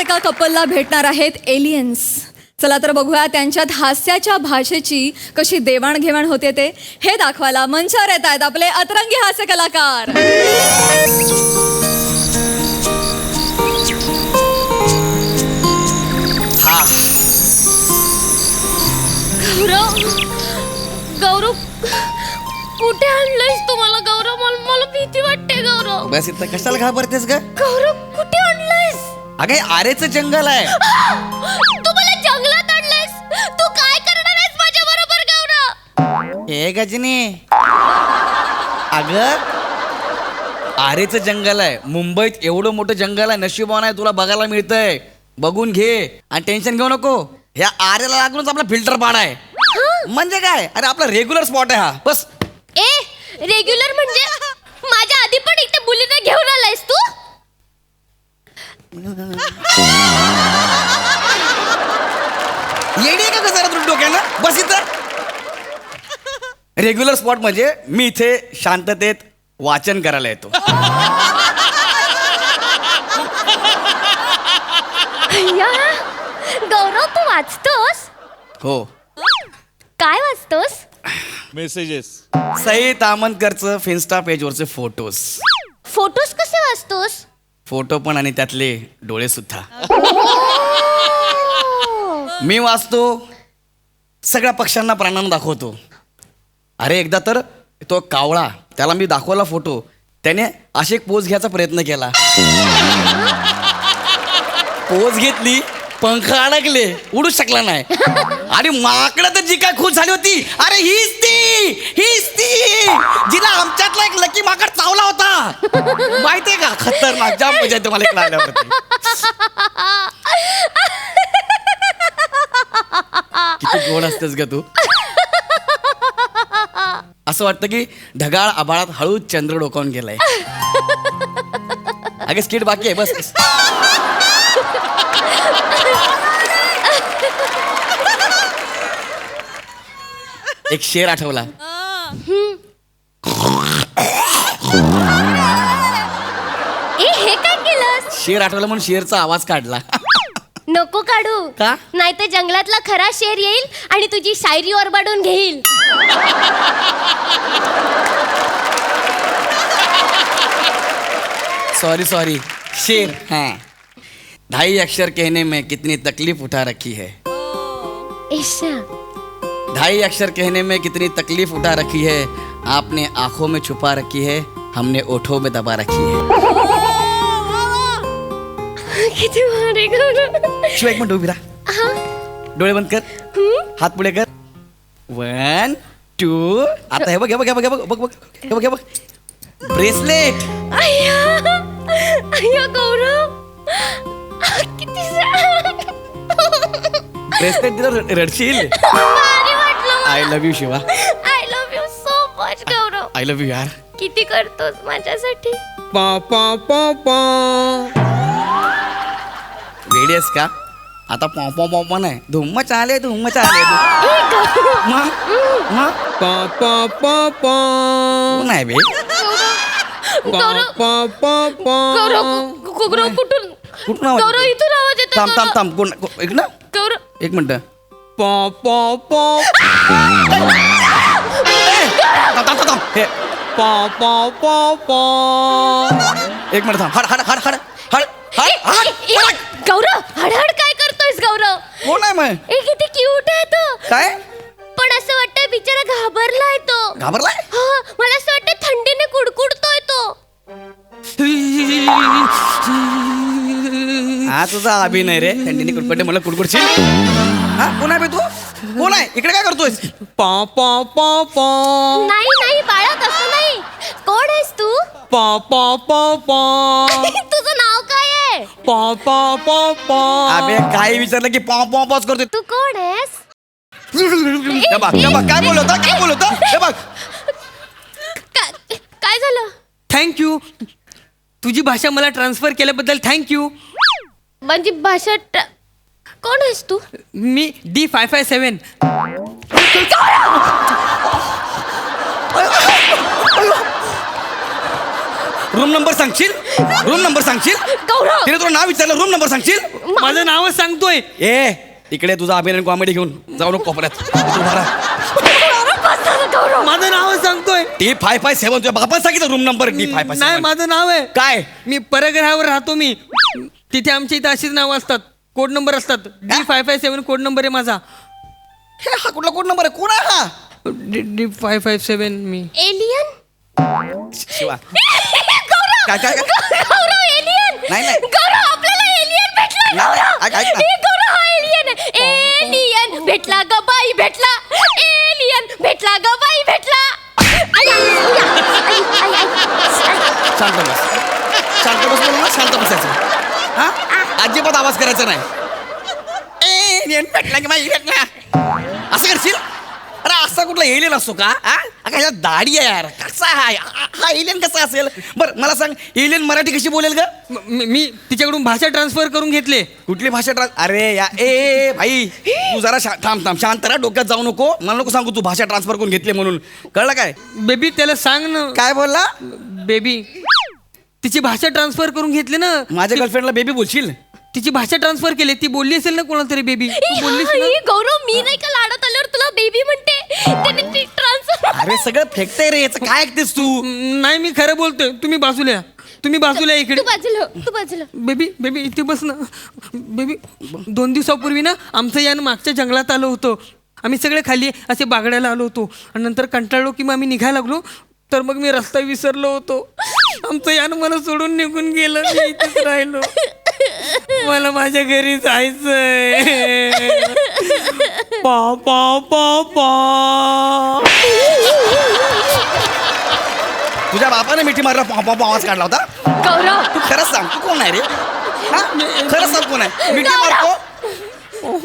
एका कपलला भेटणार आहेत एलियन्स. चला तर बघूया त्यांच्यात हास्याच्या भाषेची कशी देवाणघेवाण होते ते. हे दाखवायला मंचावर येत आहेत आपले अतरंगी हास्य कलाकार. हा. गौरव गौरव कुठे आणलंयस तू मला गौरव? मला मला भीती वाटते गौरव. बस इथं कशाला घाबरतेस ग? गौरव कुठे आणलंयस? अगे आरेचं जंगल आहे. तू मला जंगलात आणलंयस. तू काय करणार आहेस माझ्या बरोबर गौरव? ए गजनी. अग आरेचं जंगल आहे. मुंबईत एवढं मोठं जंगल आहे नशिबान आहे तुला बघायला मिळतंय. बघून घे. आणि टेन्शन घेऊ नको. ह्या आरेला लागूनच आपला फिल्टर पाड आहे. म्हणजे काय? अरे आपला रेग्युलर स्पॉट आहे हा. बस. ए रेग्युलर म्हणजे? माझ्या आधी पण इथे मुलीला घेऊन आलायस तू? येडी आहे का तुला डोक्यानं? बस इथं. रेग्युलर स्पॉट म्हणजे मी इथे शांततेत वाचन करायला येतो. गौरव तू वाचतोस? हो. काय वाचतोस? मेसेजेस सई तामनकरचं फिन्स्टा पेजवरचे फोटोज फोटोज कसे वाचतोस? फोटो पण आणि त्यातले डोळे सुद्धा. मी वाचतो सगळ्या पक्ष्यांना प्राणानं दाखवतो. अरे एकदा तर तो कावळा त्याला मी दाखवला फोटो. त्याने अशी एक पोज घ्यायचा प्रयत्न केला. पोज घेतली पंख अडकले उडूच शकला नाही. आणि माकडं तर जी काय खुश झाली होती अरे हीच ती हीच ती जिला आमच्यातला एक लकी माकड चावला होता. माहितीये का? खतरनाक जाम मजा येते मला इकडे आल्यावरती. किती गोड असतेस ग तू. असं वाटतं की ढगाळ आभाळात हळूच चंद्र डोकावून गेलाय. अगे स्किट बाकी आहे बस. एक शेर आठवला. ए हे काय केलंस? शेर आठवला म्हणून शेरचा आवाज काढला. नको काढू. का? नाही तर जंगलातला खरा शेर येईल आणि तुझी शायरी ओरबाडून घेईल. सॉरी सॉरी शेर. हाँ. ढाई अक्षर कहने में कितनी तकलीफ उठा रखी है। ईशा ढाई अक्षर कहने में कितनी तकलीफ उठा रखी है? आपने आंखों में छुपा रखी है हमने ओठों में दबा रखी है। किती भारी गौरव. शिव एक मिनिट उभी राहा हा। डोळे बंद कर। हम्म. हात पुढे कर। वन टू आता हे बघ हे बघ हे बघ हे बघ बघ बघ हे बघ हे बघ ब्रेसलेट अय्या अय्या गौरव। किती sad. ब्रेसलेट दिलं रड- रडशील। भारी वाटलं I love you Shiva I love you so much Gaurav I love you यार किती करतोस माझ्यासाठी? पा पा पा पा. वेडी आहेस का? आता पॉ पॉ पॉ नाही. धुम्म चाले धुम्म चाले मग मग पा पा पा पा. नाही बे? पा गौरव. पा पा पा. गौरव गौ- गौरव कुठून? कुठून आवाज गौरव येतोय? इथून आवाज येतो थांब थांब थांब. कोण को- एक ना. गौरव. एक मिनिट. पा पा पा थांब थांब थांब हे पा पा पा पा. एक मिनिट थांब. हड हड हड हड हड हड हड ए, ए, गौरव हडहड काय करतोयस गौरव? कोण आहे मग? ए किती क्यूट आहे तो. काय? पण असं वाटतंय बिचारा घाबरलाय तो. घाबरलाय? हा मला असं वाटतं थंडीने कुडकुडतोय तो. हा तुझा अभिनय रे. थंडीने कुडकुडे मला कुडकुडशील? हा कोण आहे बे कोण आहे इकडे काय करतोय पा पा पा पा. नाही नाही बाळा तसं नाही. कोण आहेस तू? पा पा पा पा. तुझं नाव काय आहे? पा पा पा पा. अबे काय विचारलं की पॉ पॉ पॉज करतोय. तू कोण आहेस? हे बघ हे बघ काय बोलत काय हे बघ. का- काय झालं? थँक्यू तुझी भाषा मला ट्रान्सफर केल्याबद्दल थँक्यू म्हणजे भाषा कोण आहेस तू? मी D five five seven. Room number सांगशील? रूम नंबर सांगशील? गौरव! तिने तुला नाव विचारलं रूम नंबर सांगशील? माझं नावच सांगतोय. ए इकडे तुझा अभिनय कॉमेडी घेऊन जाऊ नको कोपऱ्यात तू भरा. गौरव! बस झालं, गौरव माझं नावच सांगतोय. डी फाय फाय सेवन तुझ्या बापाने सांगितलं room number D five five नाही माझं नाव आहे. काय? मी परग्रहावर राहतो मी. तिथे आमच्या इथे अशीच नावं असतात. कोड नंबर असतात. D five five seven code number आहे माझा. हे हा कुठला कोण नंबर आहे? कोण आहे हा? D D five five seven मी. एलियन शिवा. गौरव! काय, काय, काय? गौरव एलियन नाही, नाही. गौरव आपल्याला एलियन भेटला नाही, नाही, गौरव! ऐक- ऐक. ना. गौरव हा एलियन एलियन भेटला ग बाई भेटला. एलियन भेटला ग बाई भेटला. आया, आया, आई, आई, आई. शांत बस. शांत बस ना शांत बसायचं. आवाज करायचा नाही. ए, पेटला की पेटला. असं करशील? अरे असा कुठला एलियन असतो का? हा? दाढी आहे यार. कसा आहे हा? हा एलियन कसा असेल? बरं मला सांग एलियन मराठी कशी बोलेल ग? म- तिच्याकडून भाषा ट्रान्सफर करून घेतले. कुठली भाषा ट्रान्स अरे या ए, भाई तू जरा शा- थांब थांब शांत राहा डोक्यात जाऊ नको. मला नको सांगू तू भाषा ट्रान्सफर करून घेतली म्हणून. कळलं काय? बेबी त्याला सांग ना. काय बोलला? बेबी तिची भाषा ट्रान्सफर करून घेतली ना. माझ्या गर्लफ्रेंडला बेबी बोलशील? तिची भाषा ट्रान्सफर केली. ती बोलली असेल ना कोणाला तरी बेबी तू बोललीस ना? आई, गौरव मी नाही का लाडत आल्यावर तुला बेबी म्हणते? त्याने ट्रान्सफर अरे सगळं फेकतंय रे याचं काय ऐकतेस तू? नाही मी खरं बोलतोय. तुम्ही बाजूला या. तुम्ही बाजूला या इकडे. तू बाजूला तू बाजूला. बेबी बेबी इथे बस ना. बेबी दोन दिवसापूर्वी ना आमचं यान मागच्या जंगलात आलो होतो. आम्ही सगळे खाली असे बागड्याला आलो होतो. आणि नंतर कंटाळलो की मग आम्ही निघायला लागलो. तर मग मी रस्ता विसरलो होतो. आमचं यान मला सोडून निघून गेलं. मी इथेच राहिलो. मला माझ्या घरी जायचंय. पा पा पा पा. तुझ्या बापाने मिठी मारला पॉ पॉ आवाज काढला होता. गौरव. तू खरंच सांग तू कोण आहे रे? हा? खरंच सांग कोण आहे? मिठी मारतो?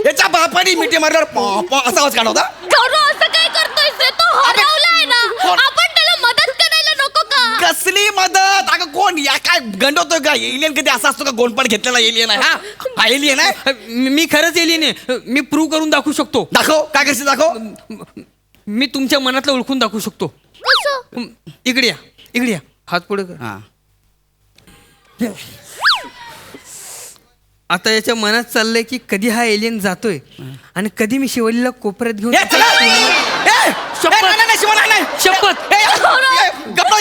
याच्या बापाने मिठी मारल्यावर पॉ पॉ असा आवाज काढला होता. गौरव असं काय करतोय रे तो हरवलाय ना कोण? आपण त्याला मदत करायला नको का कसली मदत? अगं कोण? या काय गंडवतोय का? एलियन कधी असा असतो का? गोंडपाट घेतलेला एलियन आहे हा? हा एलियन आहे? मी मी खरंच येली नाही मी प्रूव्ह करून दाखवू शकतो. दाखव. काय करशील दाखव? मी तुमच्या मनातलं ओळखून दाखवू शकतो. कसं हं, इकडे या. इकडे या. हात पुढे कर. हा. आता याच्या मनात चाललंय की कधी हा एलियन जातोय आणि कधी मी शिवलीला कोपऱ्यात घेऊन ए, चला! ए! शपथ! ए, नाही, नाही, शिवा, नाही, नाही. शपथ! ए, ए, गप्प.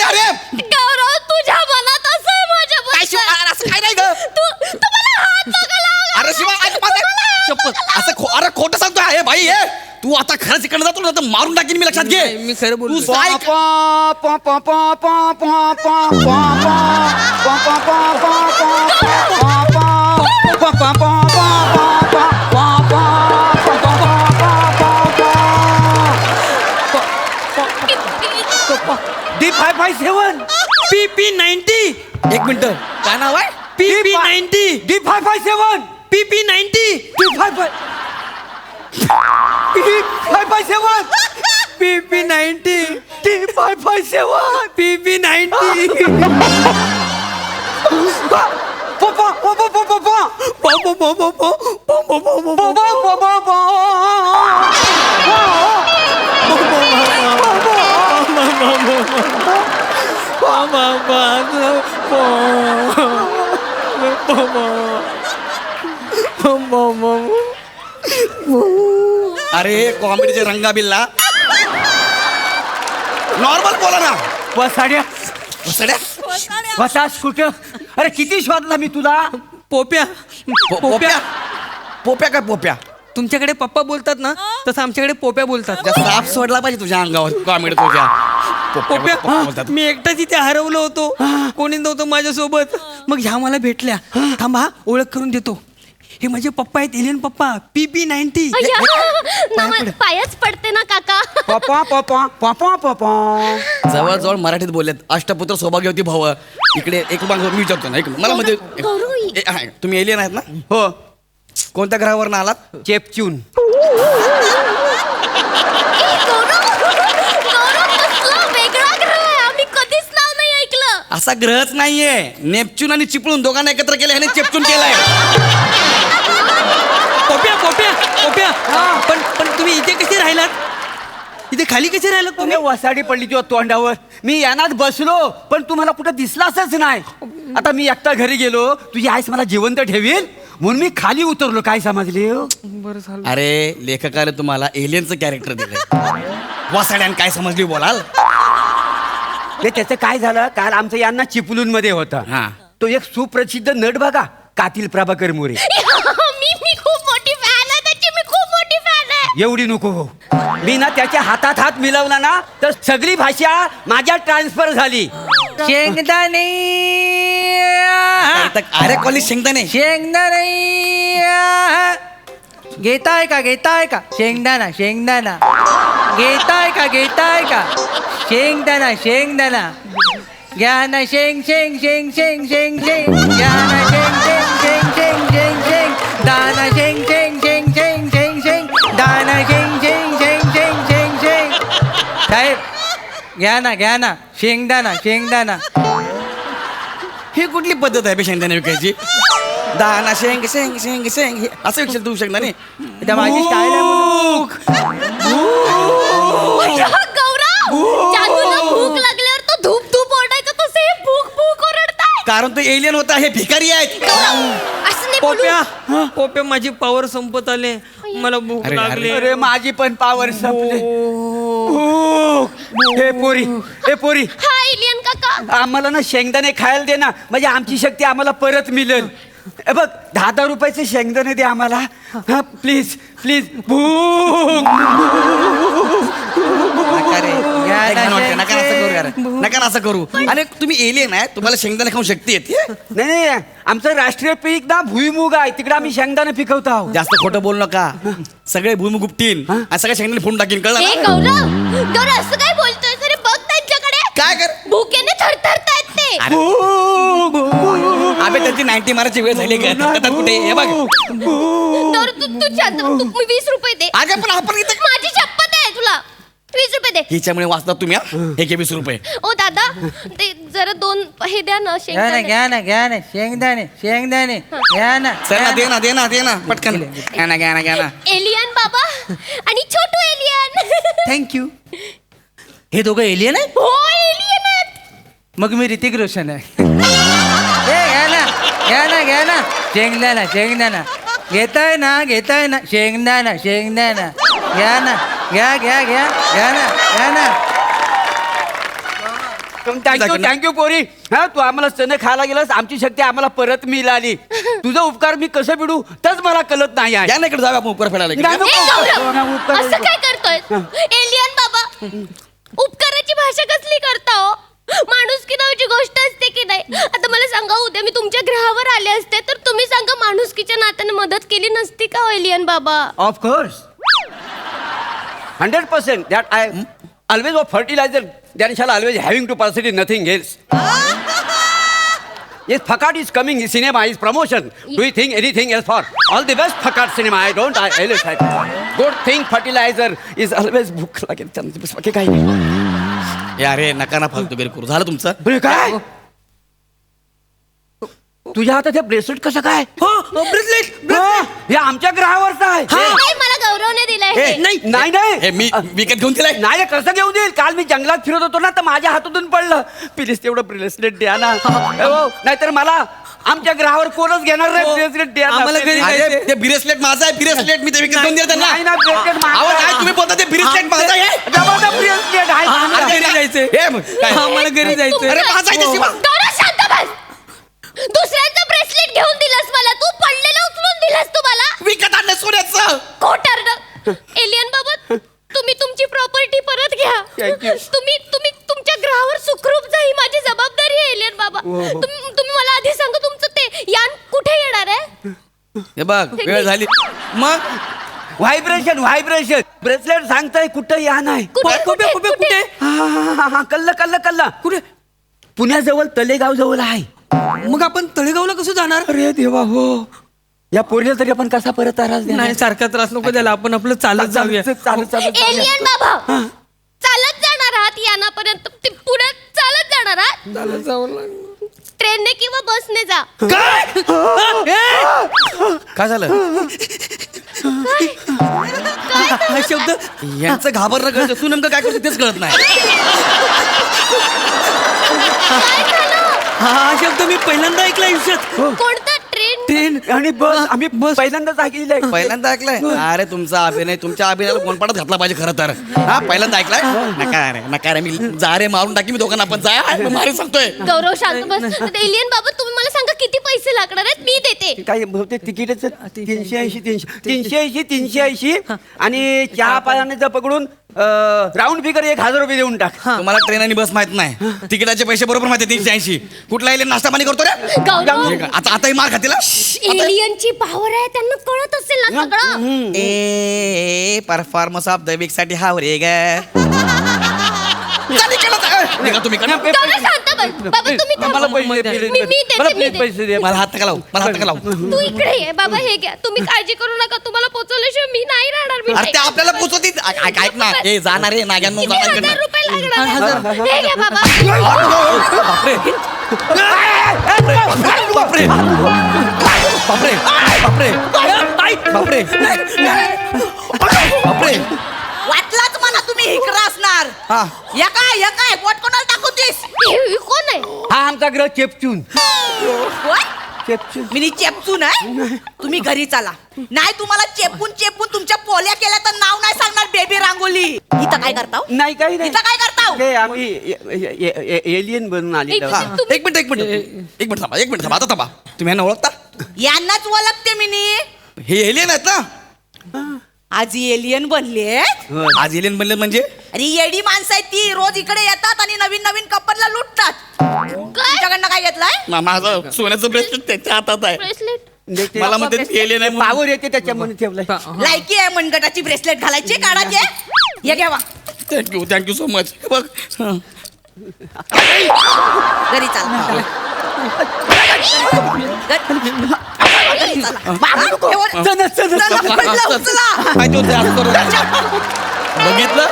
गौरव तुझ्या मनात असं आहे माझ्या काय शिवा अरे असं काय नाही ग तू तू मला हात बघायला अरे शिवा अरे माझं- शपथ असं खो अरे खोटं सांगतोय हे भाई हे तू आता खरंच इकडे जातो ना तर मारून टाकीन मी लक्षात घे नाही, मी खरं बोलतोय. तू साय मिनिट काय नाव आहे P P ninety D five five seven P P ninety D five five D five five seven P P ninety D five five seven P P ninety पप्पा पप्पा पप्पा पप्पा पप्पा पप्पा पप्पा पप्पा अरे कॉमेडीचे रंगाबिल्ला नॉर्मल बोला ना. वसाड्या. सड्या वसा कुठं? अरे किती शोधला मी तुला? पोप्या. पो- पोप्या. पोप्या. काय पोप्या? तुमच्याकडे पप्पा बोलतात ना तसं आमच्याकडे पोप्या बोलतात. त्या साप सोडला पाहिजे तुझ्या अंगावर. कॉमेडी तुझ्या. पोप्या मी एकटाच इथे हरवलो होतो. कोणी नव्हतं माझ्यासोबत. मग ह्या मला भेटल्या. थांबा हा, ओळख करून देतो. हे माझे पप्पा आहेत एलियन पप्पा. P P ninety. अय्या, नम- पायच पडते ना काका. पपा पपा पपा पपा जवळजवळ मराठीत बोललेत अष्टपुत्र सौभाग्यवती भाव. इकडे एक माग मी विचारतो ना एक मला मध्ये गौरव. ए, आहे, तुम्ही एलियन आहेत ना? हो. कोणत्या ग्रहावर आलात? चेपचून गौरव गौरव कसला वेगळा ग्रह आहे आम्ही कधीच नाव नाही ऐकलं असा ग्रहच नाहीये. नेपच्यून आणि चिपळून दोघांना एकत्र केलं ह्याने चेपचून केलाय. पोप्या पोप्या पोप्या. पण पण तुम्ही इथे कसे राहिलात? इथे खाली कसे राहिलं तुम्ही? वसाडी पडली तुझ्या तोंडावर. मी यानात बसलो पण तुम्हाला कुठं दिसलाच नाही. आता मी एकटा घरी गेलो. तुझी आईस मला जिवंत ठेवील. म्हणून मी खाली उतरलो. काय समजले बरं झालं. अरे लेखकाने तुम्हाला एलियनचं कॅरेक्टर दिलंय. वासाड्यान काय समजली बोलाल? ते त्याचं काय झालं? काल आमचं यांना चिपलून मध्ये होता. हा. तो एक सुप्रसिद्ध नट बघा कातील प्रभाकर मोरे. मी मी खूप मोठी फॅन आहे त्याची मी खूप मोठी फॅन आहे. एवढी नको हो. मी ना त्याच्या हातात हात मिळवला ना तर सगळी भाषा माझ्या ट्रान्सफर झाली. शेंगदाणे. अरे कॉलेज शेंगदाणे? शेंगदाणे. घेताय का घेताय का? शेंगदाणा शेंगदाणा. घेताय का घेताय का शेंगदाणा शेंगदाणा घ्या ना शेंग शेंग शेंग शेंग शेंग शेंग घ्या ना शेंग शेंग शेंग शेंग शेंग शेंग दाना शेंग शेंग शेंग शेंग शेंग शेंग दाना शेंग शेंग शेंग शेंग शेंग शेंग साहेब घ्या ना घ्या ना शेंगदाणा शेंगदाणा ही कुठली पद्धत आहे बे शेंगदाणे विकायची दाना शेंग शेंग शेंग शेंग हे असं विचार तू शेंगदाणे त्या माझी स्टाईल आहे म्हणून गौरव! जादूला भूक लागल्यावर तो धूप धूप ओरडायचा तसे हे भूक भूक ओरडताय. कारण तो एलियन होता हे भिकारी आहेत. गौरव असं नाही बोलू. पोप्या पोप्या माझी पावर संपत आले. मला भूक अरे. लागली. अरे माझी पण पावर संपले. भूक. हे पोरी हे पोरी. हा एलियन काका. आम्हाला ना शेंगदाणे खायला दे ना. म्हणजे आमची शक्ती आम्हाला परत मिळेल. हे बघ दहा दहा रुपयाचे शेंगदाणे दे आम्हाला. हा प्लीज प्लीज भूक नका रे. ना असं करू यार. शेंगदाणे. नका ना असं करू. अरे तुम्ही एलियन आहे तुम्हाला शेंगदाणे खाऊन शक्ती येते नाही नाही आमचं राष्ट्रीय पीक ना भुईमुग आहे. तिकडे आम्ही शेंगदाणे पिकवतो आहोत जास्त खोटं बोलू नका. सगळे भूमी गुप्तीन आणि सगळे शेंगदाणे फोडून टाकीन कळलं हे ना? गौरव गौरव असं काय बोलतोय अरे बघ त्यांच्याकडे काय कर? भूकेने थरथरतायत ते. अबे त्यांची नाईन्टी मारायची वेळ झाली का? आता कुठे? हे बघ. तर तू तू शांत तू मी वीस रुपये दे. अगं पण आपण इथं माझी शपथ आहे तुला. वीस रुपये दे. हिच्यामुळे वाचतात तुम्ही हा? हे. घे वीस रुपये. ओ दादा ते जरा दोन हे द्या ना घ्या ना शेंगदाणे घ्या ना घ्या ना शेंगदाणे शेंगदाणे. घ्या ना. चल ना दे ना दे ना दे ना पटकन. घ्या ना घ्या ना घ्या ना. एलियन बाबा आणि छोटू एलियन. थँक्यू हे दोघं एलियन आहे हो एलियन आहेत. मग मी ऋतिक रोशन आहे. ना घ्या ना घ्या ना. शेंगदाणा शेंगदाणा. घेताय ना घेताय ना. शेंगदाणा शेंगदाणा. घ्या ना घ्या घ्या घ्या. घ्या ना घ्या ना. थँक्यू थँक्यू पोरी. हा तू आम्हाला स्तन खायला गेलास आमची शक्ती आम्हाला परत मिळाली. तुझा उपकार मी कसं पिडू तच मला कळत नाही आहे. या ना इकडे आपण उपकार फेडायला इकडे. नाही, ए, गौरव, नाही, उपकार असं काय करतोय एलियन बाबा. उपकाराची भाषा कसली करता हो? माणूस की नावाची गोष्ट असते की नाही आता मला सांगा उद्या मी तुमच्या ग्रहावर आले असते तर तुम्ही सांगा माणुसकीच्या नात्याने मदत केली नसती का एलियन बाबा of course hundred percent that I always of fertiliser that shall always having to percent is nothing else Yes, Fakat is coming. His cinema is promotion. Do you think anything else for? All the best Fakat cinema. I don't. I always I, good thing fertilizer is always भूक लागेल बाकी काही नाही. या रे नका ना फालतू बेर करू झालं तुमचं? अरे काय? तुझ्या हातात हे ब्रेसलेट कसं काय? ब्रेसलेट हा, हे आमच्या ग्रहावरचं आहे. नाही मला गौरवने दिलंय हे. नाही नाही नाही. हे मी विकत घेऊन दिलाय. नाही कसं घेऊन देईल? काल मी जंगलात फिरत होतो ना तर माझ्या हातातून पडलं. प्लीज तेवढं ब्रेसलेट द्या ना. हो, नाहीतर मला आमच्या ग्रहावर कोणच घेणार नाही? ब्रेसलेट द्या ना. आम्हाला घरी अरे जायचंय. ते ब्रेसलेट माझा आहे ब्रेसलेट मी ते विकत घेऊन दिलं त्यांना. नाही ना ब्रेसलेट माझं अहो, काय आहे. तुम्ही बोलता ते ब्रेसलेट माझा आहे? ब्रेसलेट आहे. आम्हाला. घरी जायचंय. हे मग, काय? आम्हाला घरी जायचंय. अरे माझा आहे ते शिवा. गौरव शांत बस. दुसऱ्यांचं ब्रेसलेट घेऊन दिलंस मला. तू पडलेलं उचलून दिलंस तू मला विकत आणलं सोन्याचं. खोटारड एलियन बाबत? तुम्ही तुमची प्रॉपर्टी परत घ्या. Thank you. तुम्ही तुम्ही तुमच्या ग्रहावर सुखरूप जा ही माझी जबाबदारी आहे एलियन बाबा. तुम्ही तुम्ही मला आधी सांगा तुमचं ते यान कुठे येणार आहे? हे बघ वेळ झाली. मग? व्हायब्रेशन व्हायब्रेशन ब्रेसलेट सांगताय कुठं या नाही कुठे कुठे, कुठे कुठे, कुठे? हा, हा, हा, हा, कल्ल कल्ल कल्ल. कुठे? पुण्याजवळ तलेगाव जवळ आहे. मग आपण तळेगावला कसं जाणार? अरे देवा हो. या पोरीला तरी आपण कसा परत त्रास देणार? नाही सारखा त्रास नको द्यायला. आपण आपलं चालत जाऊया. चालत चालत चालत. एलियन बाबा! चालत जाणार आहात यानापर्यंत. ते पुढे चालत जाणार आहात. ट्रेनने किंवा बसने जा. काय? झालं? हा. शब्द यांचं घाबरणं कळतं. तू नेमकं काय करतो तेच कळत नाही. हा हा शब्द मी पहिल्यांदा ऐकला आयुष्यात. कोणता ट्रेन आणि बस. आम्ही बस. पहिल्यांदाच ऐकलेलं आहे. पहिल्यांदा ऐकलंय? अरे तुमचा अभिनय तुमच्या अभिनयाला गोंडपाडात घातला पाहिजे खरं तर? हा पहिल्यांदा ऐकलाय? नका रे नका रे मी जा रे मारून टाकी मी दोघांना आपण जा मारे सांगतोय. गौरव शांत बस. एलियन बाबा तुम्ही मला सांगा किती पैसे लागणार आहेत? मी देते. काय बहुतेक तिकीटच तीनशे ऐंशी तीनशे. तीनशे. ऐंशी तीनशे ऐंशी. आणि चहा पाण्याचं पकडून राऊंड फिगर एक हजार रुपये देऊन टाक. तुम्हाला ट्रेन आणि बस माहीत नाही. तिकिटाचे पैसे बरोबर माहिती तीनशे ऐंशी. कुठला येईल नाश्ता पाणी करतो रे? गौरव! का? आता आताही मार खातील? एलियनची पॉवर आहे त्यांना कळत असेल ना सगळं. ए परफॉर्मन्स ऑफ द वीकसाठी हा रे ग. निघा तुम्ही कडनं. गौरव शांत बस बाबा तुम्ही थांबा. मला पैसे दे, मी- मी देते, मला मी please देते. पैसे दे मला हात नका लावू मला हात नका लावू तू इकडे ये बाबा हे घ्या तुम्ही काळजी करू नका तुम्हाला पोहोचवल्याशिवाय मी नाही राहणार मी अरे ते आपल्याला पोचवतील ऐक ऐक- ऐक ना ए जाणार रे नाग्यांनो किती जाणार हजार इकडनं. रुपये लागणार आहे? हे घ्या बाबा बापरे बापरे बापरे बापरे बापरे इकडं असणार. हा. या काय या काय पोट कोणाला दाखवतेस? हे कोण आहे? हा आमचा ग्रह चेपचून. What? चेपचून. मी नी चेपचून आहे तुम्ही घरी चला. नाही तुम्हाला चेपून चेपून तुमच्या पोल्या केल्या तर नाव नाही सांगणार बेबी रांगोली. इथं काय करता हो? नाही काही नाही. इथं काय करता हो? ते आम्ही एलियन बनून हा, तुम्ही- एक मिनिट एक मिनिट. एक मिनिट थांबा एक मिनिट थांबा आता थांबा. तुम्ही यांना ओळखता? यांनाच ओळखते मी नी. हे एलियन आहेत ना? आज एलियन बनले आज एलियन बनले म्हणजे? अरे येडी माणसं आहेत ती रोज इकडे येतात आणि नवीन नवीन कपलला लुटतात. तुमच्याकडनं काय घेतलंय? मा- माझं सोन्याचं ब्रेसलेट त्यांच्या हातात आहे. ब्रेसलेट मला म्हणते एलियन आहे म्हणून. पावर येते त्याच्यामध्ये ठेवलंय. लायकी आहे मनगटाची ब्रेसलेट घालायची काढायचे. हे घ्यावा थँक्यू थँक्यू सो मच बघ. हं. घरी चला. चला. हा. चला, उचला. माहिती होतं असं करू. बघितलं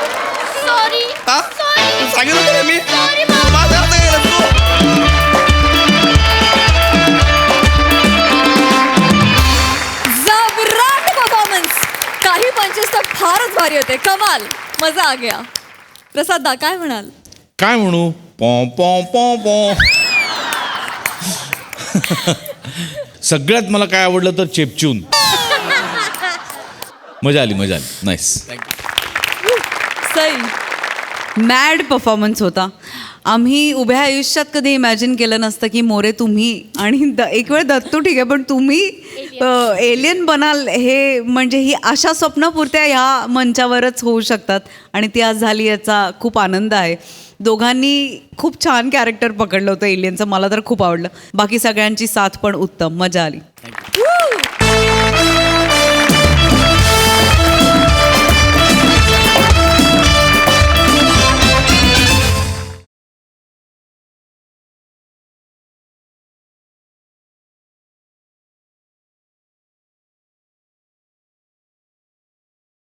सॉरी हा? सॉरी सांगितलं होतं ना मी सॉरी बाबा माझं अर्थ गेलं तू. जबराट परफॉर्मन्स काही पंचेस तर फारच भारी होते कमाल मजा आ गया प्रसाद दा काय म्हणाल काय म्हणू पॉ पॉ पॉ पॉ सगळ्यात मला काय आवडलं तर चेपचून. मजा आली मजा आली. नाईस सई मॅड परफॉर्मन्स होता. आम्ही उभ्या आयुष्यात कधी इमॅजिन केलं नसतं की मोरे तुम्ही आणि द एक वेळ दत्तू ठीक आहे पण तुम्ही एलियन बनाल हे म्हणजे ही अशा स्वप्नपूर्त्या ह्या मंचावरच होऊ शकतात आणि ती आज झाली याचा खूप आनंद आहे. दोघांनी खूप छान कॅरेक्टर पकडलं होतं एलियनचं मला तर खूप आवडलं. बाकी सगळ्यांची साथ पण उत्तम. मजा आली.